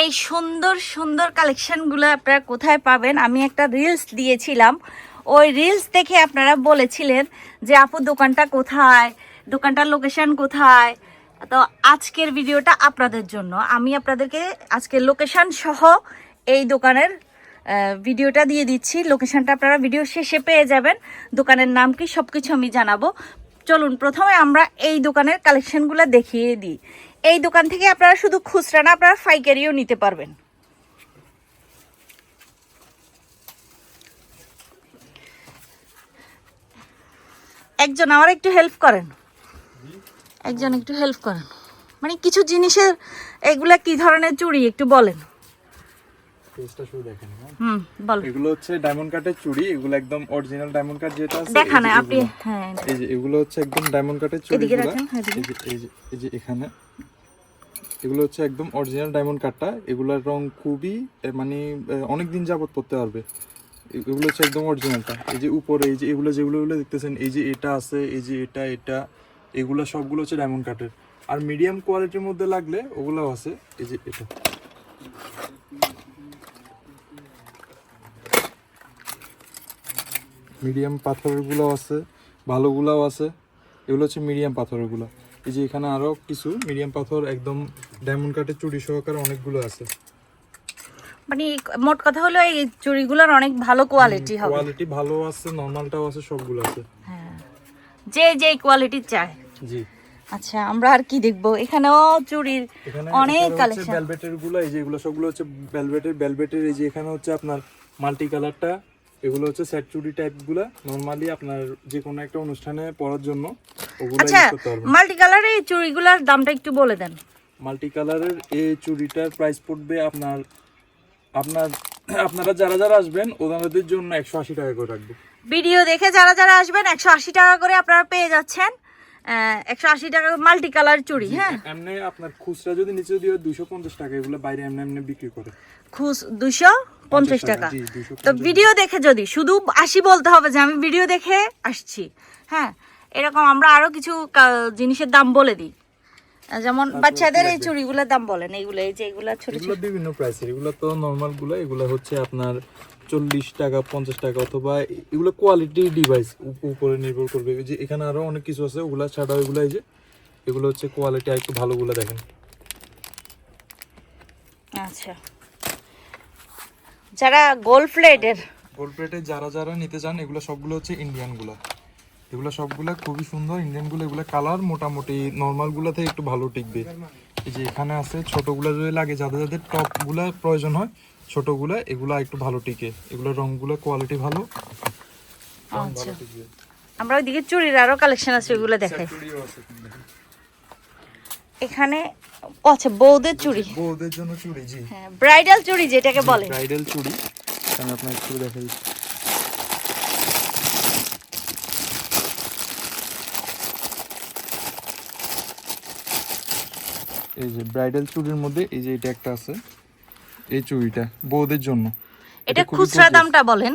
এই সুন্দর সুন্দর কালেকশনগুলো আপনারা কোথায় পাবেন? আমি একটা রিলস দিয়েছিলাম। ওই রিলস দেখে আপনারা বলেছিলেন যে, আপু, দোকানটা কোথায়? দোকানটার লোকেশন কোথায়? তো আজকের ভিডিওটা আপনাদের জন্য। আমি আপনাদেরকে আজকের লোকেশন সহ এই দোকানের ভিডিওটা দিয়ে দিচ্ছি। লোকেশনটা আপনারা ভিডিও শেষে পেয়ে যাবেন। দোকানের নাম কি সব কিছু আমি জানাব। চলুন, প্রথমে আমরা এই দোকানের কালেকশনগুলো দেখিয়ে দিই। এই দোকান থেকে আপনারা শুধু খুচরা না, আপনারা ফাইকারিও নিতে পারবেন। একজন আমার একটু হেল্প করেন। একজন একটু হেল্প করেন। মানে কিছু জিনিসের, এগুলা কি ধরনের চুড়ি, একটু বলেন। পেজটা শুধু দেখেন হ্যাঁ? হুম এগুলো হচ্ছে ডায়মন্ড কাটের চুড়ি এগুলো একদম অরিজিনাল ডায়মন্ড কাট যেটা আছে দেখান এই যে আপনি এগুলো। হ্যাঁ এই যে এগুলো হচ্ছে একদম ডায়মন্ড কাটের চুড়ি এদিকে রাখেন, এই যে এই যে এখানে। এগুলো হচ্ছে একদম অরিজিনাল ডায়মন্ড কাটটা এগুলোর রং খুবই মানে অনেক দিন যাবত পড়তে পারবে। এগুলো হচ্ছে একদম অরিজিনালটা এই যে উপরে এই যে এগুলো যেগুলো এগুলো দেখতেছেন এই যে এটা আছে এই যে এটা এটা এগুলো সবগুলো হচ্ছে ডায়মন্ড কাটের আর মিডিয়াম কোয়ালিটির মধ্যে লাগলে ওগুলো আছে। এই যে এটা। মিডিয়াম পাথরেরগুলো আছে ভালোগুলোও আছে। এগুলো হচ্ছে মিডিয়াম পাথরগুলো। এই যে এখানে আরও কিছু মিডিয়াম পাথর একদম ডায়মন্ড কাটের চুড়ি সহকারে অনেকগুলো আছে। মানে মোট কথা হলো এই চুড়িগুলোর অনেক ভালো কোয়ালিটি হবে। কোয়ালিটি ভালো আছে নর্মালটাও আছে সবগুলো আছে। হ্যাঁ। যে যে কোয়ালিটি চায়। জি। আচ্ছা আমরা আর কি দেখব? এখানেও চুড়ির অনেক হচ্ছে কালেকশন ভেলভেটেরগুলো এই যে এগুলো সবগুলো হচ্ছে ভেলভেটের ভেলভেটের এই যে এখানে হচ্ছে আপনার মাল্টি কালারটা এগুলো হচ্ছে সেট চুড়ি টাইপগুলা। নর্মালি আপনার যে কোনো একটা অনুষ্ঠানে পরার জন্য ওগুলো আচ্ছা ইউজ করতে পারবেন। মাল্টি কালারের এই চুড়িগুলোর দামটা একটু বলে দেন। মাল্টি কালারের এই চুড়িটার প্রাইস পড়বে আপনার আপনার আপনারা যারা যারা আসবেন ওনাদের জন্য একশো আশি টাকা করে রাখব। ভিডিও দেখে যারা যারা আসবেন একশো আশি টাকা করে আপনারা পেয়ে যাচ্ছেন একশো আশি টাকা মাল্টি কালার চুড়ি হ্যাঁ? এমনি আপনার খুচরা যদি নিচে দিয়ে দুশো পঞ্চাশ টাকা এগুলো বাইরে এমনি এমনি বিক্রি করে। খুশ দুশো পঞ্চাশ টাকা। তো ভিডিও দেখে যদি শুধু আশি বলতে হবে যে আমি ভিডিও দেখে আসছি হ্যাঁ? এরকম আমরা আরও কিছু জিনিসের দাম বলে দিই। যেমন বাচ্চাদের এই চুড়িগুলোর দাম বলেন এইগুলো এই যে এগুলো ছোট ছোট। বিভিন্ন প্রাইসের এগুলো তো নর্মালগুলো এগুলো হচ্ছে আপনার চল্লিশ টাকা পঞ্চাশ টাকা অথবা এগুলো কোয়ালিটি ডিভাইস উপরে নির্ভর করবে। যে এখানে আরও অনেক কিছু আছে ওগুলা ছাড়াও এগুলো এই যে এগুলো হচ্ছে কোয়ালিটি আর একটু ভালোগুলো দেখেন। আচ্ছা। যারা গোল্ড প্লেটের গোল্ড প্লেটে যারা যারা নিতে চান এগুলো সবগুলো হচ্ছে ইন্ডিয়ানগুলা। এগুলো সবগুলা খুবই সুন্দর ইন্ডিয়ানগুলো এগুলো কালার মোটামুটি নর্মালগুলা থেকে একটু ভালো টিকবে। এই যে এখানে আছে ছোটগুলা যদি লাগে যাদের যাদের টপগুলা প্রয়োজন হয় ছোটগুলা এগুলো একটু ভালো টিকে। এগুলো রংগুলো কোয়ালিটি ভালো। আচ্ছা। আমরা ওইদিকে চুড়ির আরও কালেকশন আছে ওইগুলো দেখাই। আছে কিন্তু। এখানে আচ্ছা বৌদের চুড়ি। বউদের জন্য চুড়ি জি। হ্যাঁ ব্রাইডাল চুড়ি যেটাকে বলে। ব্রাইডাল চুড়ি। আমি আপনাকে একটু দিচ্ছি। এই যে ব্রাইডাল চুড়ির মধ্যে এই যে এটা একটা আছে এই চুড়িটা বউদের জন্য। এটা খুচরা দামটা বলেন।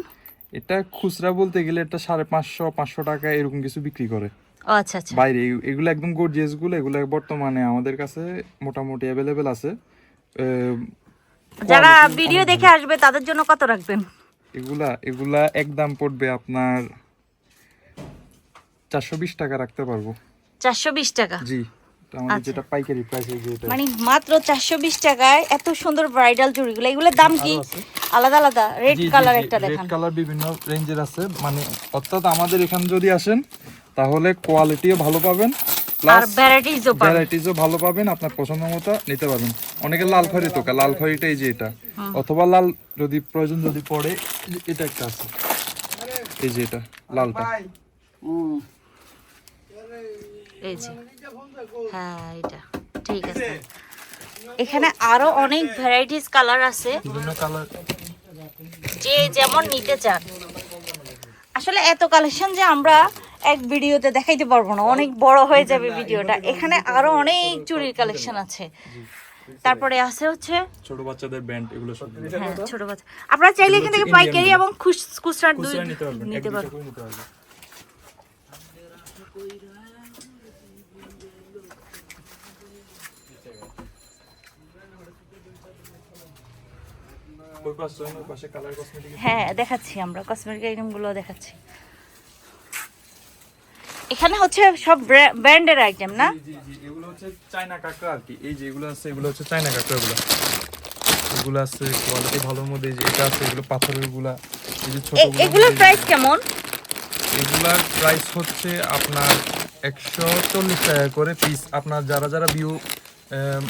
এটা খুচরা বলতে গেলে এটা সাড়ে পাঁচশো পাঁচশো টাকা এরকম কিছু বিক্রি করে। আচ্ছা আচ্ছা। বাইরে এগুলো একদম গর্জিয়াসগুলো এগুলো বর্তমানে আমাদের কাছে মোটামুটি অ্যাভেলেবেল আছে। যারা ভিডিও দেখে আসবে তাদের জন্য কত রাখবেন? এগুলা এগুলা একদম পড়বে আপনার চারশো বিশ টাকা রাখতে পারব। চারশো বিশ টাকা? জি আচ্ছা। যেটা পাইকারি প্রাইস মানে মাত্র টাকায় এত সুন্দর ব্রাইডাল এগুলোর দাম কি। আলাদা আলাদা। রেড কালার একটা রেড কালার বিভিন্ন রেঞ্জের আছে। মানে অর্থাৎ আমাদের এখানে যদি আসেন তাহলে কোয়ালিটিও ভালো পাবেন আর প্লাস ভ্যারাইটিসও পাবেন। ভ্যারাইটিসও ভালো পাবেন আপনার পছন্দ মতো নিতে পারবেন। অনেকে লাল খড়ি তোকা লাল খড়িটা যে এটা। অথবা লাল যদি প্রয়োজন যদি পড়ে এটা একটা আছে। এই যে এটা লালটা। এই যে। হ্যাঁ এটা ঠিক আছে। এখানে আরও অনেক ভ্যারাইটিস কালার আছে। যে যেমন নিতে চান। আসলে এত কালেকশন যে আমরা এক ভিডিওতে দেখাইতে পারব না। অনেক বড় হয়ে যাবে ভিডিওটা। এখানে আরও অনেক চুরির কালেকশন আছে। তারপরে আছে হচ্ছে ছোট বাচ্চাদের ব্যান্ড এগুলো সব হ্যাঁ, ছোট বাচ্চা। আপনারা চাইলে এখান থেকে পাইকারি এবং খুচরা দুই নিতে পারবেন হ্যাঁ দেখাচ্ছি আমরা। কসমেটিক আইটেমগুলো দেখাচ্ছি। এখানে হচ্ছে সব ব্র্যান্ডের আইটেম না? জি জি এগুলো হচ্ছে চায়না কাঁকড়া আর কি। এই যে এগুলো আছে এগুলো হচ্ছে চায়না এগুলো। এগুলো আছে কোয়ালিটি ভালোর মধ্যে এই যে এটা আছে এগুলো পাথরেরগুলা। এই যে ছোট এগুলোর প্রাইস কেমন? এগুলার প্রাইস হচ্ছে আপনার একশো চল্লিশ টাকা করে পিস আপনার যারা যারা ভিউ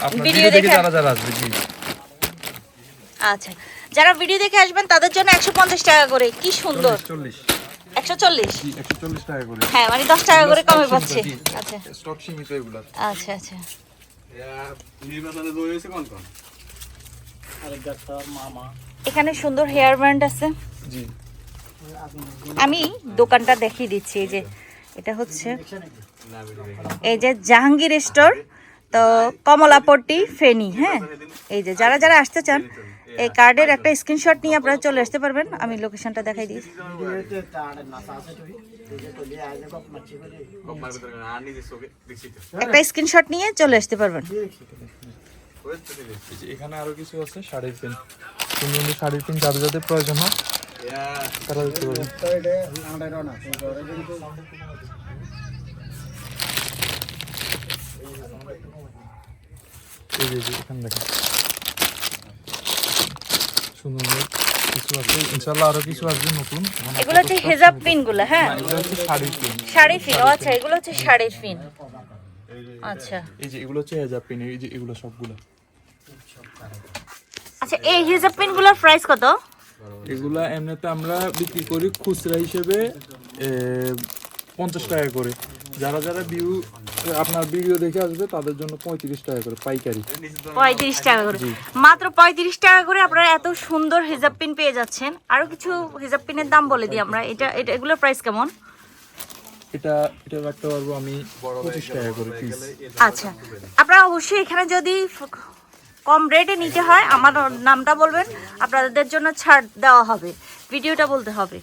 আপনার ভিডিও দেখে দেখে- যারা যারা আসবে জি। আচ্ছা। যারা ভিডিও দেখে আসবেন তাদের জন্য একশো পঞ্চাশ টাকা করে। কি সুন্দর। চল্লিশ। একশো চল্লিশ। একশো চল্লিশ টাকা করে। হ্যাঁ মানে দশ টাকা করে কমে পাচ্ছে। আচ্ছা। স্টক সীমিত এগুলার আচ্ছা আচ্ছা। নির্বাচনে দই কোন কোন? এখানে সুন্দর হেয়ার ব্যান্ড আছে। আমি দোকানটা দেখিয়ে দিচ্ছি এই যে এটা হচ্ছে এই যে জাহাঙ্গীর স্টোর। তো কমলাপট্টি, ফেনি হ্যাঁ? এই যে, যারা যারা আসতে চান, এই কার্ডের একটা স্ক্রিনশট নিয়ে আপনারা চলে আসতে পারবেন। আমি লোকেশনটা দেখাই দিই। একটা স্ক্রিনশট নিয়ে চলে আসতে পারবেন। এখানে আরও কিছু আছে, শাড়ির পিন সুন্দর শাড়ির পিন যাদের যাদের প্রয়োজন হয়, তারা এই যে এখানে দেখেন। সুন্দর সুন্দর কিছু আছে ইনশাল্লাহ আরও কিছু আসবে নতুন। মানে এগুলো হচ্ছে হেজাব পিনগুলো হ্যাঁ? এগুলো হচ্ছে শাড়ির পিন। শাড়ির পিন আচ্ছা এগুলো হচ্ছে শাড়ির পিন। আচ্ছা। এই যে এগুলো হচ্ছে হেজাব পিন এই যে এগুলো সবগুলো। আচ্ছা এই হেজাব পিনগুলোর প্রাইস কত? এগুলা এমনিতে আমরা বিক্রি করি খুচরা হিসেবে পঞ্চাশ টাকা করে। যারা যারা ভিউ আপনার ভিডিও দেখে আসবে তাদের জন্য পঁয়ত্রিশ টাকা করে পাইকারি। পঁয়ত্রিশ টাকা করে। মাত্র পঁয়ত্রিশ টাকা করে আপনারা এত সুন্দর হিজাব পিন পেয়ে যাচ্ছেন। আরও কিছু হিজাব পিনের দাম বলে দিই আমরা। এটা এটা এগুলোর প্রাইস কেমন? এটা এটা রাখতে পারব আমি পঁচিশ টাকা করে পিস আচ্ছা। আপনারা অবশ্যই এখানে যদি কম রেটে নিতে হয় আমার নামটা বলবেন আপনাদের জন্য ছাড় দেওয়া হবে ভিডিওটা বলতে হবে।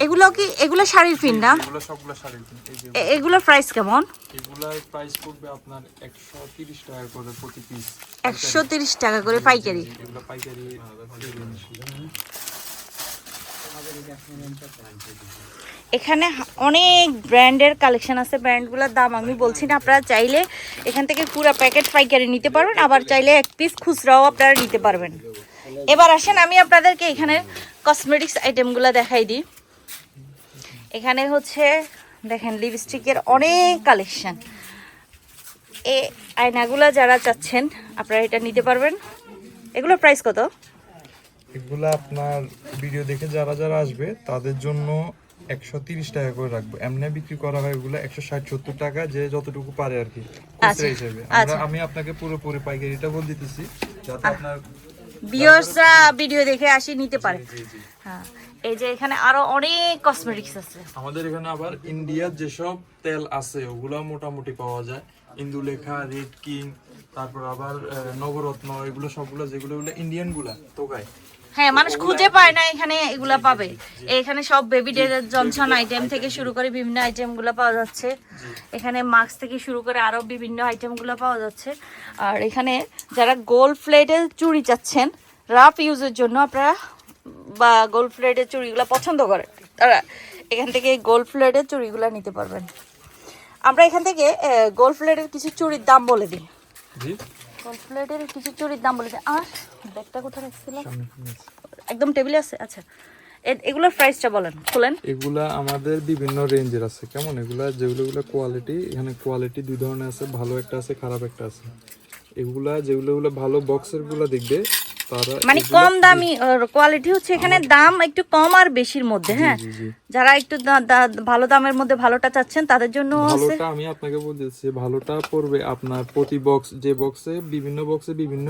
এগুলো কি এগুলো শাড়ির পিন না? এগুলো সবগুলো শাড়ির পিন এই যে এ- এগুলোর প্রাইস কেমন? এগুলার প্রাইস পড়বে আপনার একশো তিরিশ টাকা করে প্রতি পিস একশো তিরিশ টাকা করে পাইকারি। এগুলো পাইকারি এখানে অনেক ব্র্যান্ডের কালেকশন আছে ব্র্যান্ডগুলোর দাম আমি বলছি না আপনারা চাইলে এখান থেকে পুরো প্যাকেট পাইকারি নিতে পারবেন আবার চাইলে এক পিস খুচরাও আপনারা নিতে পারবেন। এবার আসেন আমি আপনাদেরকে এখানে কসমেটিক্স আইটেমগুলো দেখাই দিই। এখানে হচ্ছে দেখেন লিপস্টিকের অনেক কালেকশন এ আয়নাগুলো যারা চাচ্ছেন আপনারা এটা নিতে পারবেন। এগুলোর প্রাইস কত? এগুলো আপনার ভিডিও দেখে যারা যারা আসবে তাদের জন্য একশো তিরিশ টাকা করে রাখব। এমনি বিক্রি করা হয় এগুলো একশো ষাট সত্তর টাকা যে যতটুকু পারে আর কি আচ্ছা, হিসেবে। আচ্ছা। আমি আপনাকে পুরোপুরি পাইকারিটা বলে দিতেছি যাতে আপনার বিয়ার্সরা ভিডিও দেখে আসি নিতে পারে। হ্যাঁ। এই যে এখানে আরও অনেক কসমেটিক্স আছে। আমাদের এখানে আবার ইন্ডিয়ার যেসব তেল আছে ওগুলো মোটামুটি পাওয়া যায়। ইন্দুলেখা রেড কিং তারপর আবার নবরত্ন এগুলো সবগুলো যেগুলো ইন্ডিয়ানগুলা তোকায় হ্যাঁ মানুষ খুঁজে পায় না এখানে এগুলা পাবে। এখানে সব বেবি জনসন আইটেম থেকে শুরু করে বিভিন্ন আইটেমগুলো পাওয়া যাচ্ছে। এখানে মাস্ক থেকে শুরু করে আরও বিভিন্ন আইটেমগুলো পাওয়া যাচ্ছে। আর এখানে যারা গোল্ড প্লেটের চুড়ি চাচ্ছেন রাফ ইউজের জন্য আপনারা বা গোল্ড প্লেটের চুড়িগুলো পছন্দ করে তারা এখান থেকে গোল্ড প্লেটের চুড়িগুলো নিতে পারবেন। আমরা এখান থেকে গোল্ড প্লেটের কিছু চুড়ির দাম বলে দিই। গোল্ড প্লেটের কিছু চুড়ির দাম বলে দিই। আর ব্যাগটা কোথায় রাখছিলাম। একদম টেবিলে আছে? আচ্ছা। এগুলোর প্রাইসটা বলেন। খুলেন। এগুলা আমাদের বিভিন্ন রেঞ্জের আছে। কেমন? এগুলা যেগুলো কোয়ালিটি এখানে কোয়ালিটি দুই ধরনের আছে। ভালো একটা আছে খারাপ একটা আছে। এগুলা যেগুলো এগুলো ভালো বক্সেরগুলা দেখবে মানে কম দামি কোয়ালিটি হচ্ছে এখানে দাম একটু কম আর বেশির মধ্যে হ্যাঁ? যারা একটু ভালো দামের মধ্যে ভালোটা চাচ্ছেন তাদের জন্য ভালোটা আমি আপনাকে বলতেছি ভালোটা পড়বে আপনার প্রতি বক্স যে বক্সে বিভিন্ন বক্সে বিভিন্ন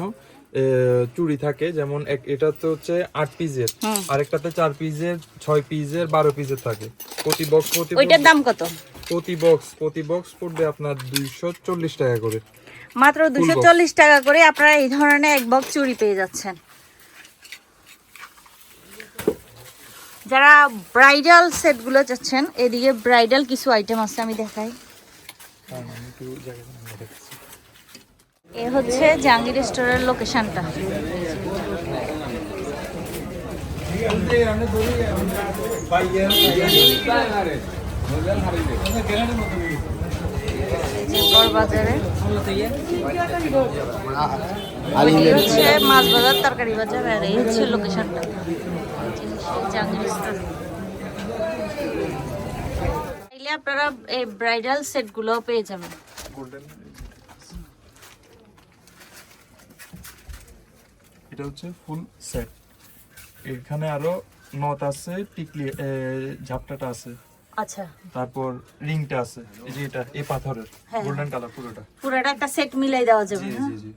চুড়ি থাকে। যেমন এক- এটা তো হচ্ছে আট পিসের আরেকটাতে চার পিসের ছয় পিসের বারো পিসের থাকে। প্রতি বক্স প্রতি ওইটার দাম কত? প্রতি বক্স প্রতি বক্স পড়বে আপনার দুইশো চল্লিশ টাকা করে। মাত্র দুশো চল্লিশ টাকা করে আপনারা এই ধরনের এক বক্স চুড়ি পেয়ে যাচ্ছেন। যারা ব্রাইডাল সেটগুলো চাচ্ছেন এদিকে ব্রাইডাল কিছু আইটেম আছে আমি দেখাই। দেখাচ্ছি এ হচ্ছে জাহাঙ্গীর স্টোরের লোকেশনটা বাজারে হচ্ছে মাছ বাজার তরকারি বাজার আর এই হচ্ছে লোকেশনটা চাইলে আপনারা এই ব্রাইডাল সেটগুলো পেয়ে যাবেন। এটা হচ্ছে ফুল সেট এখানে আরও নথ আছে টিকলি ঝাপটাটা আছে। আচ্ছা। তারপর রিংটা আছে এই যে এটা এই পাথরের হ্যাঁ। গোল্ডেন কালার পুরোটা। পুরোটা একটা সেট মিলাই দেওয়া যাবে জি জি জি।